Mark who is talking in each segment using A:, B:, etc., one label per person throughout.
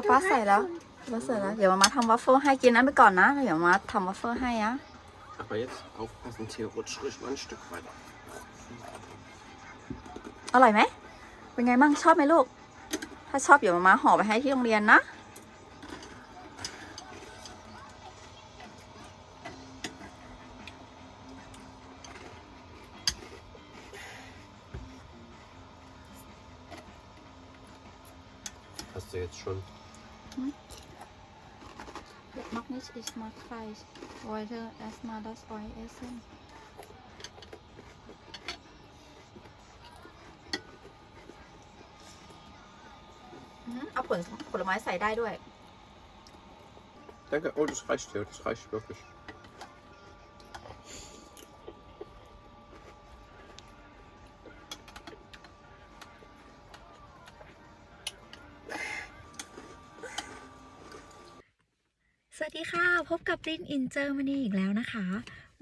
A: ป๊าป๊าใส่แล้วป๊าใส่แล้ว เดี๋ยวมามาทำวัฟเฟิลให้กินนั้นไปก่อนนะ เดี๋ยวมาทำวัฟเฟิลให้อะ
B: Aber jetzt aufpassen, hier rutscht ruhig mal ein Stück weiter.
A: อร่อยไหม เป็นไงบ้างชอบไหมลูก ถ้าชอบเดี๋ยวมามาห่อไปให้ที่โรงเรียนนะ
B: Hast du jetzt schon.
A: Het mag niet is maar grijs. Heute erstmal das Ei essen. อืมเอาผลผลไม้ใส่ได้ด้วย
B: Danke. Oh, das reicht ja. Das reicht wirklich.
C: สวัสดีค่ะ พบกับดินอินเจอร์มานีอีกแล้วนะคะ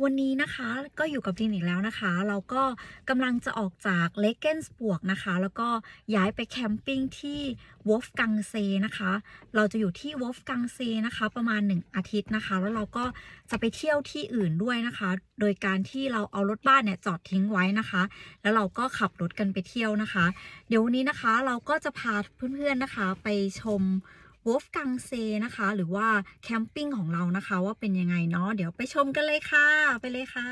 C: วันนี้นะคะก็อยู่กับดินอีกแล้วนะคะ เราก็กำลังจะออกจากเลเกนส์บวกนะคะ แล้วก็ย้ายไปแคมปิ้งที่วอฟกังเซนะคะ เราจะอยู่ที่วอฟกังเซนะคะ ประมาณ 1 อาทิตย์นะคะ แล้วเราก็จะไปเที่ยวที่อื่นด้วยนะคะ โดยการที่เราเอารถบ้านเนี่ยจอดทิ้งไว้นะคะ แล้วเราก็ขับรถกันไปเที่ยวนะคะ เดี๋ยววันนี้นะคะเราก็จะพาเพื่อนๆนะคะ ไปชม วฟกังเซนะคะ หรือว่าแคมปิ้งของเรานะคะ ว่าเป็นยังไงเนาะเดี๋ยวไปชมกันเลยค่ะ ไปเลยค่ะ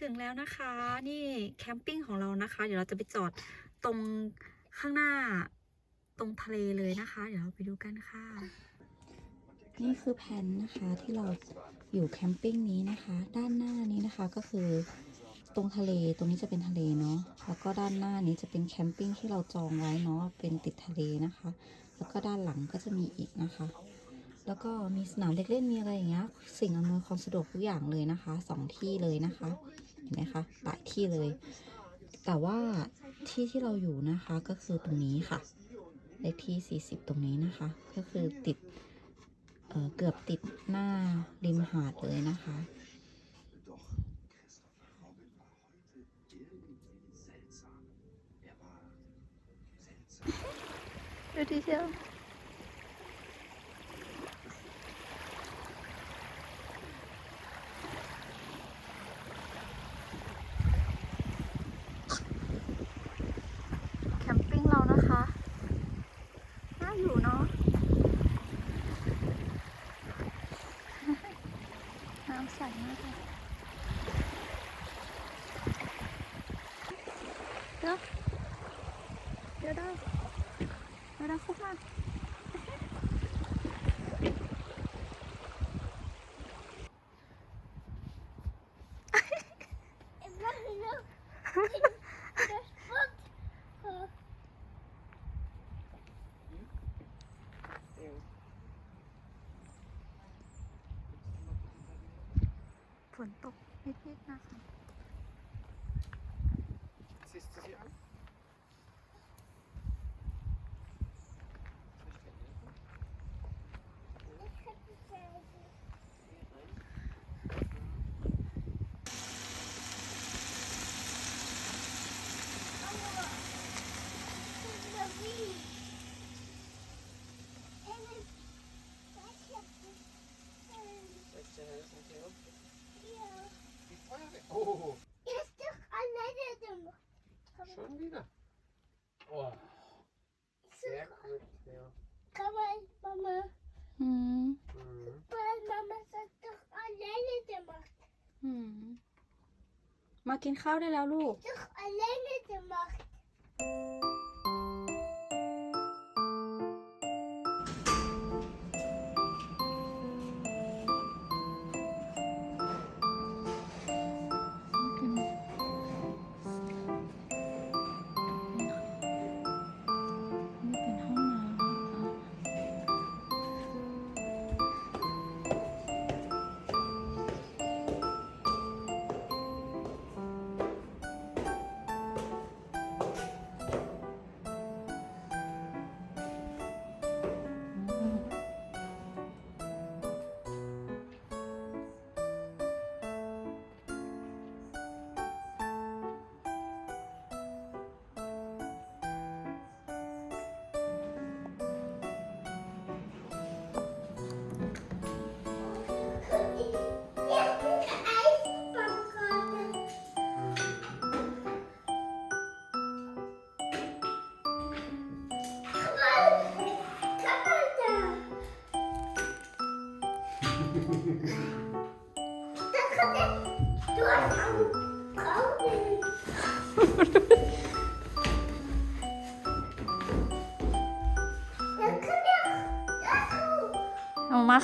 C: ถึงแล้วนะคะ นี่แคมปิ้งของเรานะคะ เดี๋ยวเราจะไปจอดตรงข้างหน้าตรงทะเลเลยนะคะ เดี๋ยวเราไปดูกันค่ะ นี่คือแผนนะคะที่เราอยู่แคมปิ้งนี้นะคะ ด้านหน้านี้นะคะก็คือตรงทะเลตรงนี้จะเป็นทะเลเนาะแล้วก็ด้านหน้านี้จะเป็นแคมปิ้งที่เราจองไว้เนาะเป็นติดทะเลนะคะ แล้วก็ด้านหลังก็จะมีอีกนะคะ แล้วก็มีสนามเด็กเล่นมีอะไรอย่างเงี้ย สิ่งอำนวยความสะดวกทุกอย่างเลยนะคะสองที่เลยนะคะ เห็นไหมคะหลายที่เลย แต่ว่าที่ที่เราอยู่นะคะก็คือตรงนี้ค่ะ เลขที่ 40 ตรงนี้นะคะ ก็คือติดเเกือบติดหน้าริมหาดเลยนะคะ
A: ดูดีเชียวแคมปิ้งเรานะคะ น่าอยู่เนาะ น้ำใสมากเลย เดี๋ย
B: Die Feuerwehr. Oh,
A: Ist doch alleine gemacht.
B: schon wieder. Oh, sehr gut. Ja.
A: Kann man, Mama,
D: อืม
B: Mhm.
A: weil Mama sagt doch alleine gemacht.
D: อืม มากินข้าวได้แล้วลูก
A: Doch alleine gemacht.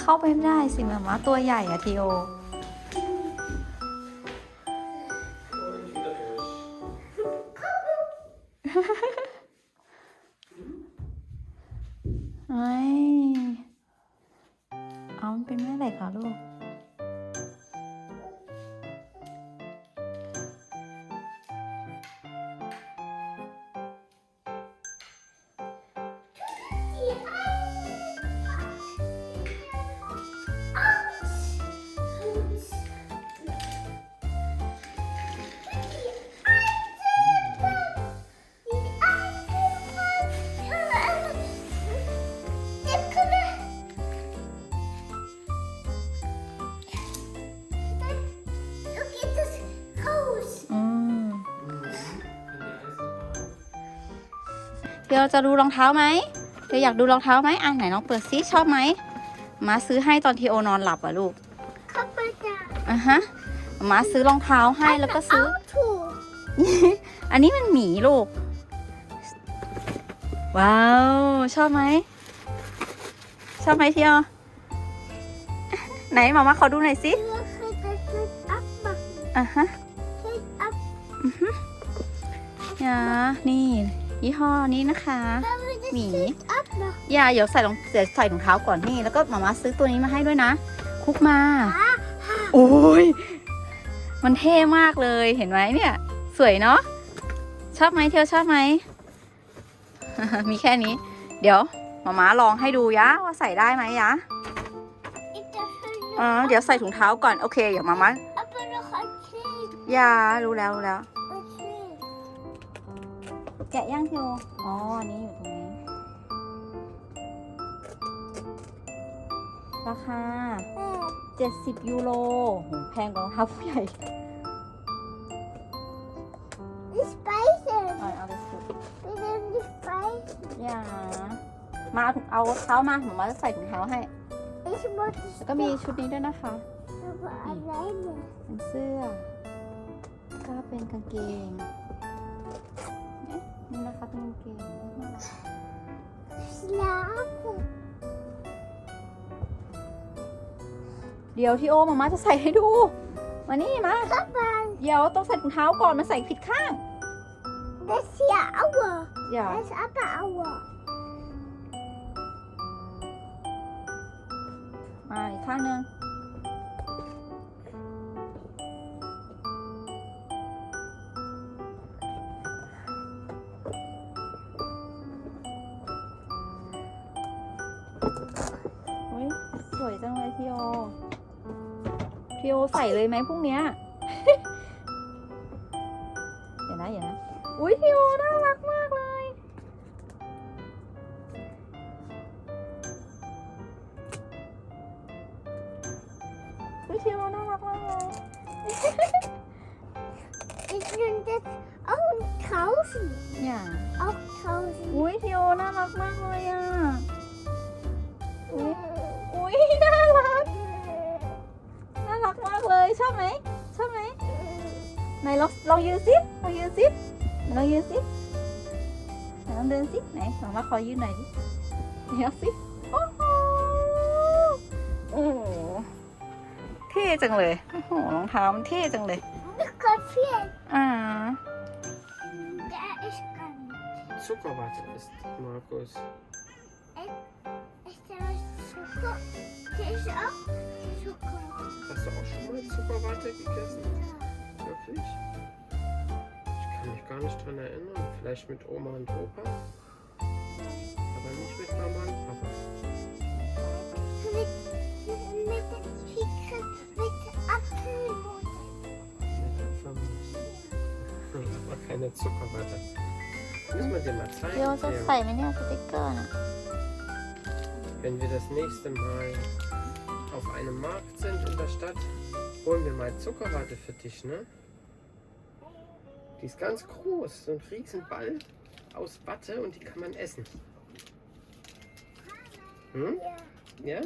C: เข้าไปไม่ได้สิมามาตัวใหญ่อะทีโอ ยวเราจะดูรองเท้าไหมเดี๋ยวอยากดูรองเท้าไหมอะไหนน้องเปิดซิชอบไหมมาซื้อให้ตอนทีโอนอนหลับอะลูกอะฮะมาซื้อรองเท้าให้แล้วก็ซื้ออันนี้มันหมีลูก ว้าว ชอบไหม ชอบไหมทีโอไหนหมามาขอดูหน่อยสิอะฮะอย่านี่ยี่ ห้อนี้นะคะหมีอย่าเดี๋ยวใส่รองเดี๋ยวใส่ถุงเท้าก่อนนี่แล้วก็หมามาซื้อตัวนี้มาให้ด้วยนะ คุกมาโอ้ยมันเท่มากเลยเห็นไหมเนี่ย สวยเนาะชอบไหมเที่ยวชอบไหมมีแค่นี้ เดี๋ยวหมามาลองให้ดูยะว่าใส่ได้ไหมยะอ๋อเดี๋ยวใส่ถุงเท้าก่อนโอเคเดี๋ยวหมามาอย่ารู้แล้วรู้แล้วแกะย่างเทียวอ๋ออันนี้อยู่ตรงนี้ ราคา 70 ยูโรโหแพงกว่ารองเท้าผู้ใหญ่เอาเอาไปสุดอย่า มาเอาถุงเอาเท้ามาผมมาจะใส่ถุงเท้าให้แล้วก็มีชุดนี้ด้วยนะคะเป็นเสื้อ ก็เป็นกางเกงเนี่ยนี่นะคะเป็นกางเกงน่ารัก
A: Schlafen.
C: เดี๋ยวที่โอมามาจะใส่ให้ดู มานี่มา
A: Papa,
C: เดี๋ยวต้องใส่ถุงเท้าก่อนมันใส่ผิดข้าง
A: das ist hier Aue.
C: อย่า
A: Das ist aber Aue.
C: มาอีกข้างหนึ่ง วยจังเลยพี่โอพี่โอใส่เลยไหมพรุ่งเนี้ย เดี๋ยวนะเดี๋ยวนะ อุ้ยพี่โอน่ารักมากเลย อุ้ยพี่โอน่ารักมากเลย
A: Ich finde das auch tausend.
C: เนี่ย
A: Auch tausend.
C: อุ้ยพี่โอน่ารักมากเลยอะอุ้ย อุ้ยน่ารัก น่ารักมากเลยชอบไหมชอบไหมไหนลองลองยืนสิลองยืนสิไหนลองยืนสิไหนลองเดินสิไหนลองมาขอยืนหน่อยดิเดี๋ยวสิโอ้โหโอ้โหเท่จังเลยโอ้โหรองเท้ามันเท่จังเลย
A: Look at here.
C: อ่า
A: Der ist ganz.
B: Zuckerwatte ist, Markus. Hast du auch schon mal Zucker gegessen? Ja. Wirklich? Ich kann mich gar nicht dran erinnern. Vielleicht mit Oma und Opa. Aber nicht mit Mama und Papa.
A: Mit, dem Kekse, mit Apfelmus.
B: Mit Apfelmus. Aber keine Zuckerwatte. Müssen wir dir mal zeigen.
C: Ja, und das zeigen wir nicht, das ist.
B: Wenn wir das nächste Mal auf einem Markt sind in der Stadt, holen wir mal Zuckerwatte für dich, ne? Die ist ganz groß, so ein Riesenball aus Watte und die kann man essen. Hm? Ja?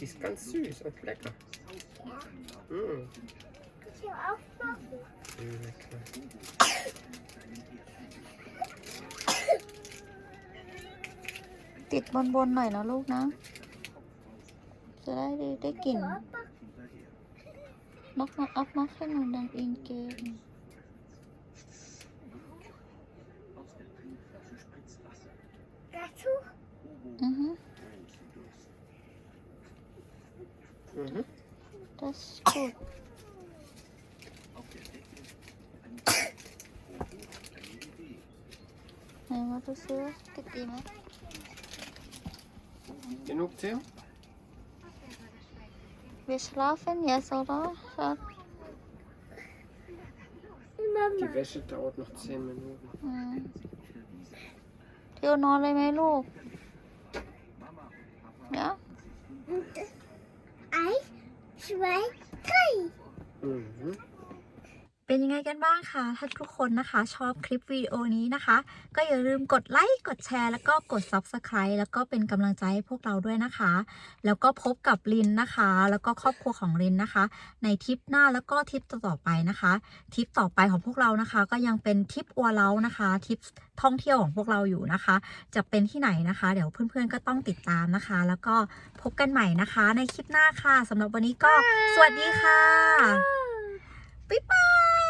B: Die ist ganz süß und lecker. Hm, lecker.
C: ติดบนบนๆหน่อยนะลูกนะ จะได้ได้ได้กลิ่น
A: Papa,
C: นกมาอัพมาขึ้นมาดังอินเกม
A: dazu
C: อือฮึ
B: Mhm.
C: das ist gut ไหนมาดู
B: Genug, Theo?
C: Wir schlafen jetzt, oder? Schatz?
B: Die
A: Mama.
B: Wäsche dauert noch 10 Minuten.
C: อืมเที่ยวนอนเลยไหมลูกเนี่ย
A: Eins, zwei, drei.
B: Mhm.
D: เป็นยังไงกันบ้างคะถ้าทุกคนนะคะ ชอบคลิปวิดีโอนี้นะคะ ก็อย่าลืมกดไลค์ กดแชร์ แล้วก็กด Subscribe แล้วก็เป็นกำลังใจให้พวกเราด้วยนะคะ แล้วก็พบกับลินนะคะ แล้วก็ครอบครัวของลินนะคะ ในทริปหน้าแล้วก็ทริปต่อๆไปนะคะทริปต่อไปของพวกเรานะคะ ก็ยังเป็นทริปอัวเล้านะคะทริปท่องเที่ยวของพวกเราอยู่นะคะ จะเป็นที่ไหนนะคะ เดี๋ยวเพื่อนๆก็ต้องติดตามนะคะ แล้วก็พบกันใหม่นะคะ ในคลิปหน้าค่ะสำหรับวันนี้ก็สวัสดีค่ะ บ๊ายบาย